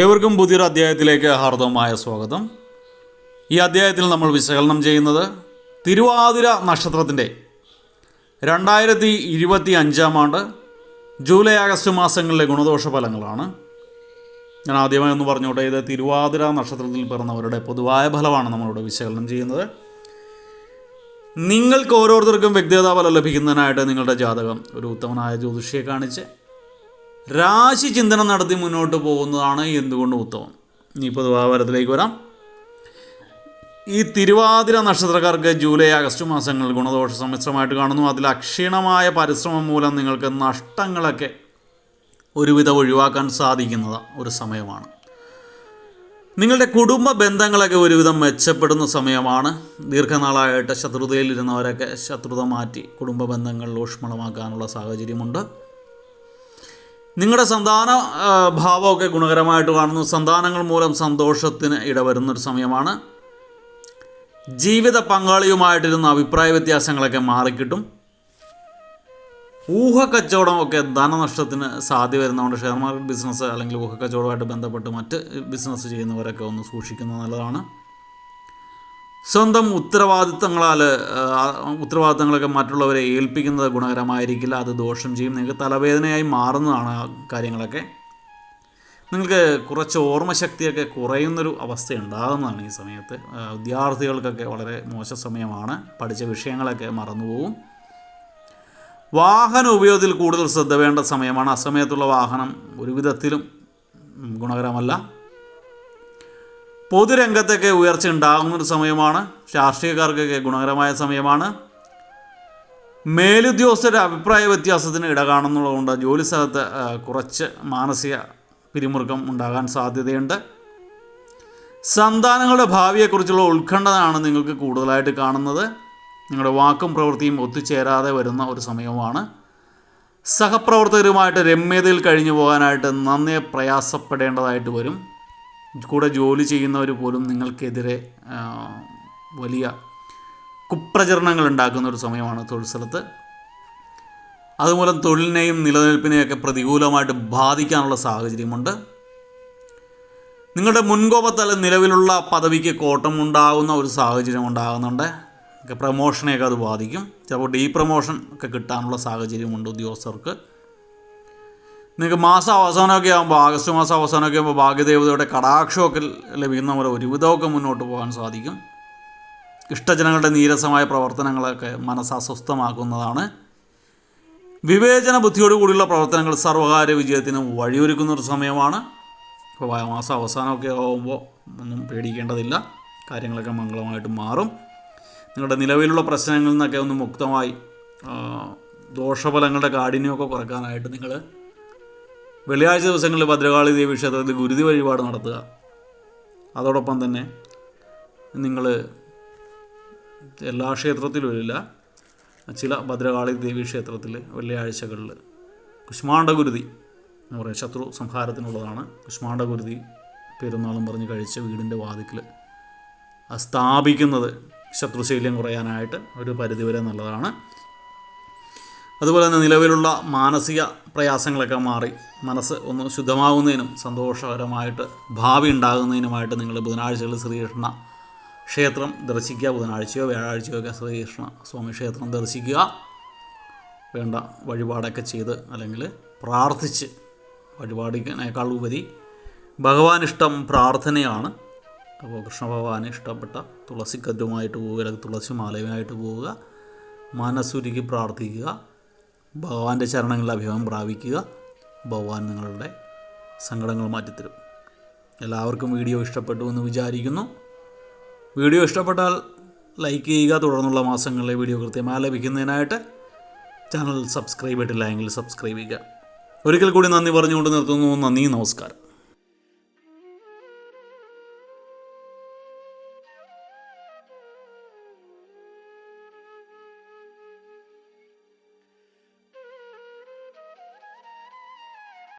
ഏവർക്കും പുതിയൊരു അധ്യായത്തിലേക്ക് ഹാർദവമായ സ്വാഗതം. ഈ അധ്യായത്തിൽ നമ്മൾ വിശകലനം ചെയ്യുന്നത് തിരുവാതിര നക്ഷത്രത്തിന്റെ രണ്ടായിരത്തി ഇരുപത്തി അഞ്ചാം ആണ്ട് ജൂലൈ ആഗസ്റ്റ് മാസങ്ങളിലെ ഗുണദോഷ ഫലങ്ങളാണ്. ഞാൻ ആദ്യമായി ഒന്ന് പറഞ്ഞോട്ടെ ഇത് തിരുവാതിര നക്ഷത്രത്തിൽ പിറന്നവരുടെ പൊതുവായ ഫലമാണ് നമ്മളിവിടെ വിശകലനം ചെയ്യുന്നത്. നിങ്ങൾക്ക് ഓരോരുത്തർക്കും വ്യക്തിഗത ഫലം ലഭിക്കുന്നതിനായിട്ട് നിങ്ങളുടെ ജാതകം ഒരു ഉത്തമനായ ജ്യോതിഷിയെ കാണിച്ച് രാശി ചിന്തനം നടത്തി മുന്നോട്ട് പോകുന്നതാണ് എന്തുകൊണ്ടും ഉത്തമം? ഇനിയിപ്പോൾ ദുവാപരത്തിലേക്ക് വരാം. ഈ തിരുവാതിര നക്ഷത്രക്കാർക്ക് ജൂലൈ ആഗസ്റ്റ് മാസങ്ങൾ ഗുണദോഷ സമ്മിശ്രമായിട്ട് കാണുന്നു. അതിൽ അക്ഷീണമായ പരിശ്രമം മൂലം നിങ്ങൾക്ക് നഷ്ടങ്ങളൊക്കെ ഒരുവിധം ഒഴിവാക്കാൻ സാധിക്കുന്നത് ഒരു സമയമാണ്. നിങ്ങളുടെ കുടുംബ ബന്ധങ്ങളൊക്കെ ഒരുവിധം മെച്ചപ്പെടുന്ന സമയമാണ്. ദീർഘനാളായിട്ട് ശത്രുതയിലിരുന്നവരൊക്കെ ശത്രുത മാറ്റി കുടുംബ ബന്ധങ്ങൾ ഊഷ്മളമാക്കാനുള്ള സാഹചര്യമുണ്ട്. നിങ്ങളുടെ സന്താന ഭാവമൊക്കെ ഗുണകരമായിട്ട് കാണുന്നു. സന്താനങ്ങൾ മൂലം സന്തോഷത്തിന് ഇടവരുന്നൊരു സമയമാണ്. ജീവിത പങ്കാളിയുമായിട്ടിരുന്ന അഭിപ്രായ വ്യത്യാസങ്ങളൊക്കെ മാറിക്കിട്ടും. ഊഹക്കച്ചവടമൊക്കെ ധനനഷ്ടത്തിന് സാധ്യത വരുന്നതുകൊണ്ട് ഷെയർ മാർക്കറ്റ് ബിസിനസ് അല്ലെങ്കിൽ ഊഹക്കച്ചവടമായിട്ട് ബന്ധപ്പെട്ട് മറ്റ് ബിസിനസ് ചെയ്യുന്നവരൊക്കെ ഒന്ന് സൂക്ഷിക്കുന്നത് നല്ലതാണ്. സ്വന്തം ഉത്തരവാദിത്തങ്ങളാൽ ഉത്തരവാദിത്തങ്ങളൊക്കെ മറ്റുള്ളവരെ ഏൽപ്പിക്കുന്നത് ഗുണകരമായിരിക്കില്ല അത് ദോഷം ചെയ്യും നിങ്ങൾക്ക് തലവേദനയായി മാറുന്നതാണ് ആ കാര്യങ്ങളൊക്കെ. നിങ്ങൾക്ക് കുറച്ച് ഓർമ്മശക്തിയൊക്കെ കുറയുന്നൊരു അവസ്ഥ ഉണ്ടാകുന്നതാണ് ഈ സമയത്ത്. വിദ്യാർത്ഥികൾക്കൊക്കെ വളരെ മോശ സമയമാണ് പഠിച്ച വിഷയങ്ങളൊക്കെ മറന്നുപോകും. വാഹന ഉപയോഗത്തിൽ കൂടുതൽ ശ്രദ്ധ വേണ്ട സമയമാണ്. അസമയത്തുള്ള വാഹനം ഒരു വിധത്തിലും ഗുണകരമല്ല. പൊതുരംഗത്തൊക്കെ ഉയർച്ച ഉണ്ടാകുന്നൊരു സമയമാണ്. രാഷ്ട്രീയക്കാർക്കൊക്കെ ഗുണകരമായ സമയമാണ്. മേലുദ്യോഗസ്ഥരുടെ അഭിപ്രായ വ്യത്യാസത്തിന് ഇട കാണുന്നതുകൊണ്ട് ജോലി സ്ഥലത്ത് കുറച്ച് മാനസിക പിരിമുറുക്കം ഉണ്ടാകാൻ സാധ്യതയുണ്ട്. സന്താനങ്ങളുടെ ഭാവിയെക്കുറിച്ചുള്ള ഉത്കണ്ഠനാണ് നിങ്ങൾക്ക് കൂടുതലായിട്ട് കാണുന്നത്. നിങ്ങളുടെ വാക്കും പ്രവൃത്തിയും ഒത്തുചേരാതെ വരുന്ന ഒരു സമയമാണ് സഹപ്രവർത്തകരുമായിട്ട് രമ്യതയിൽ കഴിഞ്ഞു പോകാനായിട്ട് നന്നേ പ്രയാസപ്പെടേണ്ടതായിട്ട് വരും. കൂടെ ജോലി ചെയ്യുന്നവർ പോലും നിങ്ങൾക്കെതിരെ വലിയ കുപ്രചരണങ്ങൾ ഉണ്ടാക്കുന്ന ഒരു സമയമാണ് തൊഴിൽ സ്ഥലത്ത്. അതുമൂലം തൊഴിലിനെയും നിലനിൽപ്പിനെയൊക്കെ പ്രതികൂലമായിട്ട് ബാധിക്കാനുള്ള സാഹചര്യമുണ്ട്. നിങ്ങളുടെ മുൻകോപത്തല നിലവിലുള്ള പദവിക്ക് കോട്ടം ഉണ്ടാകുന്ന ഒരു സാഹചര്യം ഉണ്ടാകുന്നുണ്ട്. പ്രമോഷനെയൊക്കെ അത് ബാധിക്കും. ചിലപ്പോൾ ഡീ പ്രമോഷൻ ഒക്കെ കിട്ടാനുള്ള സാഹചര്യമുണ്ട് ഉദ്യോഗസ്ഥർക്ക്. നിങ്ങൾക്ക് മാസം അവസാനമൊക്കെ ആകുമ്പോൾ ആഗസ്റ്റ് മാസം അവസാനമൊക്കെ ആകുമ്പോൾ ഭാഗ്യദേവതയുടെ കടാക്ഷമൊക്കെ ലഭിക്കുന്ന പോലെ ഒരുവിധമൊക്കെ മുന്നോട്ട് പോകാൻ സാധിക്കും. ഇഷ്ടജനങ്ങളുടെ നീരസമായ പ്രവർത്തനങ്ങളൊക്കെ മനസ്സ് അസ്വസ്ഥമാക്കുന്നതാണ് വിവേചന ബുദ്ധിയോട് കൂടിയുള്ള പ്രവർത്തനങ്ങൾ സർവകാര്യ വിജയത്തിന് വഴിയൊരുക്കുന്ന ഒരു സമയമാണ്. ഇപ്പോൾ മാസം അവസാനമൊക്കെ ആകുമ്പോൾ ഒന്നും പേടിക്കേണ്ടതില്ല. കാര്യങ്ങളൊക്കെ മംഗളമായിട്ട് മാറും. നിങ്ങളുടെ നിലവിലുള്ള പ്രശ്നങ്ങളിൽ നിന്നൊക്കെ ഒന്ന് മുക്തമായി ദോഷഫലങ്ങളുടെ കാഠിന്യമൊക്കെ കുറക്കാനായിട്ട് നിങ്ങൾ വെള്ളിയാഴ്ച ദിവസങ്ങളിൽ ഭദ്രകാളി ദേവി ക്ഷേത്രത്തിൽ ഗുരുതി വഴിപാട് നടത്തുക. അതോടൊപ്പം തന്നെ നിങ്ങൾ എല്ലാ ക്ഷേത്രത്തിലും ഇല്ല ചില ഭദ്രകാളി ദേവി ക്ഷേത്രത്തിൽ വെള്ളിയാഴ്ചകളിൽ കുഷ്മാണ്ഡഗുരുതി എന്ന് പറയുന്നത് ശത്രു സംഹാരത്തിനുള്ളതാണ്. കുഷ്മാണ്ഡഗുരുതി പെരുന്നാളും പറഞ്ഞ് കഴിച്ച് വീടിന്റെ വാതിക്കൽ സ്ഥാപിക്കുന്നത് ശത്രുശൈല്യം കുറയാനായിട്ട് ഒരു പരിധിവരെ നല്ലതാണ്. അതുപോലെ തന്നെ നിലവിലുള്ള മാനസിക പ്രയാസങ്ങളൊക്കെ മാറി മനസ്സ് ഒന്ന് ശുദ്ധമാകുന്നതിനും സന്തോഷകരമായിട്ട് ഭാവി ഉണ്ടാകുന്നതിനുമായിട്ട് നിങ്ങൾ ബുധനാഴ്ചകളിൽ ശ്രീകൃഷ്ണ ക്ഷേത്രം ദർശിക്കുക. ബുധനാഴ്ചയോ വ്യാഴാഴ്ചയോ ഒക്കെ ശ്രീകൃഷ്ണ സ്വാമി ക്ഷേത്രം ദർശിക്കുക. വേണ്ട വഴിപാടൊക്കെ ചെയ്ത് അല്ലെങ്കിൽ പ്രാർത്ഥിച്ച് വഴിപാടിനേക്കാൾ ഉപരി ഭഗവാൻ ഇഷ്ടം പ്രാർത്ഥനയാണ്. അപ്പോൾ കൃഷ്ണ ഭഗവാന് ഇഷ്ടപ്പെട്ട തുളസിക്കറ്റുമായിട്ട് പോവുക അല്ലെങ്കിൽ തുളസി മാലയുമായിട്ട് പോവുക. മനസ്സുരുക്കി പ്രാർത്ഥിക്കുക. ഭഗവാന്റെ ചരണങ്ങളിൽ അഭിമാനം പ്രാപിക്കുക. ഭഗവാൻ നിങ്ങളുടെ സങ്കടങ്ങൾ മാറ്റിത്തരും. എല്ലാവർക്കും വീഡിയോ ഇഷ്ടപ്പെട്ടു എന്ന് വിചാരിക്കുന്നു. വീഡിയോ ഇഷ്ടപ്പെട്ടാൽ ലൈക്ക് ചെയ്യുക. തുടർന്നുള്ള മാസങ്ങളിലെ വീഡിയോ കൃത്യമായി ലഭിക്കുന്നതിനായിട്ട് ചാനൽ സബ്സ്ക്രൈബ് ചെയ്തിട്ടില്ല എങ്കിൽ സബ്സ്ക്രൈബ് ചെയ്യുക. ഒരിക്കൽ കൂടി നന്ദി പറഞ്ഞുകൊണ്ട് നിർത്തുന്നു. നന്ദി നമസ്കാരം.